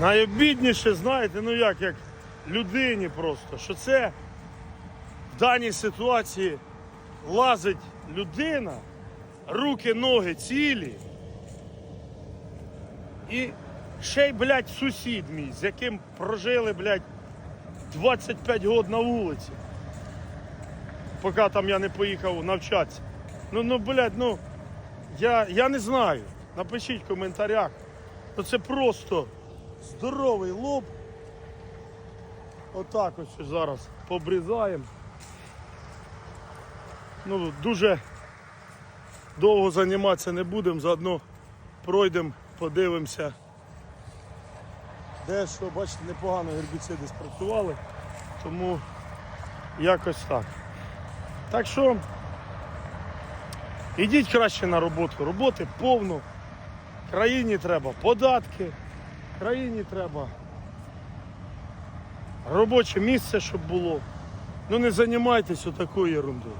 Найобідніше, знаєте, ну як, як людині просто, що це в даній ситуації лазить людина, руки, ноги цілі. І ще й, блядь, сусід мій, з яким прожили, блядь, 25 років на вулиці. Поки там я не поїхав навчатися. Ну, ну, блядь, ну, я, я не знаю. Напишіть в коментарях. Ну це просто здоровий лоб. Отак ось зараз побрізаємо. Ну, дуже довго займатися не будемо, заодно пройдемо, подивимося. Де що, бачите, непогано гербіциди спрацювали, тому якось так. Так що ідіть краще на роботу. Роботи повно. Країні треба податки, країні треба робоче місце, щоб було. Ну не займайтеся такою ерундою.